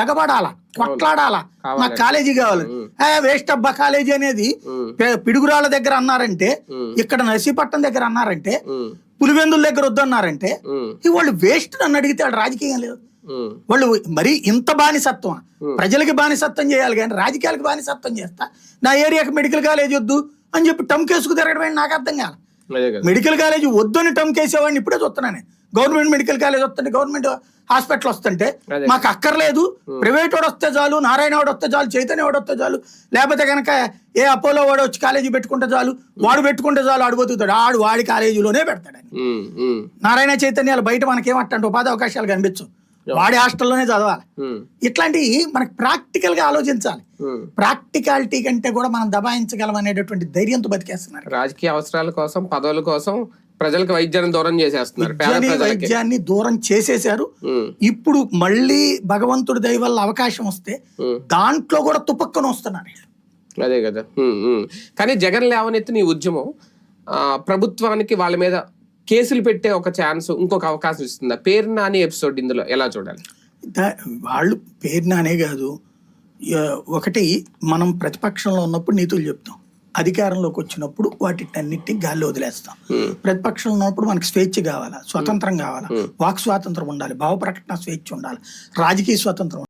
ఎగబడాలా కొట్లాడాలా. నాకు కాలేజీ కావాలి. వేస్ట్ అబ్బా కాలేజీ అనేది. పిడుగురాళ్ళ దగ్గర అన్నారంటే ఇక్కడ నర్సీపట్నం దగ్గర అన్నారంటే పులివెందుల దగ్గర వద్దన్నారంటే వాళ్ళు వేస్ట్ నన్ను అడిగితే వాళ్ళు రాజకీయం లేదు. వాళ్ళు మరీ ఇంత బానిసత్వం. ప్రజలకి బానిసత్వం చేయాలి కానీ రాజకీయాలకు బానిసత్వం చేస్తా. నా ఏరియాకి మెడికల్ కాలేజ్ వద్దు అని చెప్పి టమ్ కేసుకు తిరగడం నాకు అర్థం కాదు. మెడికల్ కాలేజ్ వద్దని టమ్ కేసేవాడిని ఇప్పుడే చూస్తున్నాను. గవర్నమెంట్ మెడికల్ కాలేజ్ వస్తుంటే గవర్నమెంట్ హాస్పిటల్ వస్తుంటే. మాకు అక్కర్లేదు. ప్రైవేట్ వాడు వస్తే చాలు నారాయణ వాడు వస్తే చాలు చైతన్య వాడు వస్తే చాలు లేకపోతే కనుక ఏ అపోలో వాడు వచ్చి కాలేజీ పెట్టుకుంటే చాలు వాడు పెట్టుకుంటే చాలు ఆడు బతుకుతాడు. ఆడు వాడి కాలేజీలోనే పెడతాడని నారాయణ చైతన్యాలు బయట మనకేం అట్టంటే ఉపాధి అవకాశాలు కనిపించవు. వాడి హాస్టల్లోనే చదవాలి. ఇట్లాంటివి మనకి ప్రాక్టికల్గా ఆలోచించాలి. ప్రాక్టికాలిటీ కంటే కూడా మనం దబాయించగలం అనేటటువంటి ధైర్యంతో బతికేస్తున్నారు. రాజకీయ అవసరాల కోసం పదవుల కోసం ప్రజలకు వైద్యాన్ని దూరం చేసేస్తున్నారు వైద్యాన్ని దూరం చేసేశారు. ఉమ్, ఇప్పుడు మళ్ళీ భగవంతుడి దయ వల్ల అవకాశం వస్తే. దాంట్లో కూడా తుపక్కన వస్తున్నారు. అదే కదా. కానీ జగన్ లేవనెత్తిన ఈ ఉద్యమం ప్రభుత్వానికి వాళ్ళ మీద కేసులు పెట్టే ఒక ఛాన్స్ ఇంకొక అవకాశం ఇస్తుందా? పేరు నాని ఎపిసోడ్ ఇందులో ఎలా చూడాలి? వాళ్ళు పేరునానే కాదు. యా- ఒకటి మనం ప్రతిపక్షంలో ఉన్నప్పుడు నీతులు చెప్తాం. అధికారంలోకి వచ్చినప్పుడు వాటినన్నిటిని గాల్లో వదిలేస్తాం. ప్రతిపక్షంలో ఉన్నప్పుడు మనకి స్వేచ్ఛ కావాలా? స్వతంత్రం కావాలా? వాక్ స్వాతంత్రం ఉండాలి. భావ ప్రకటన స్వేచ్ఛ ఉండాలి. రాజకీయ స్వాతంత్రం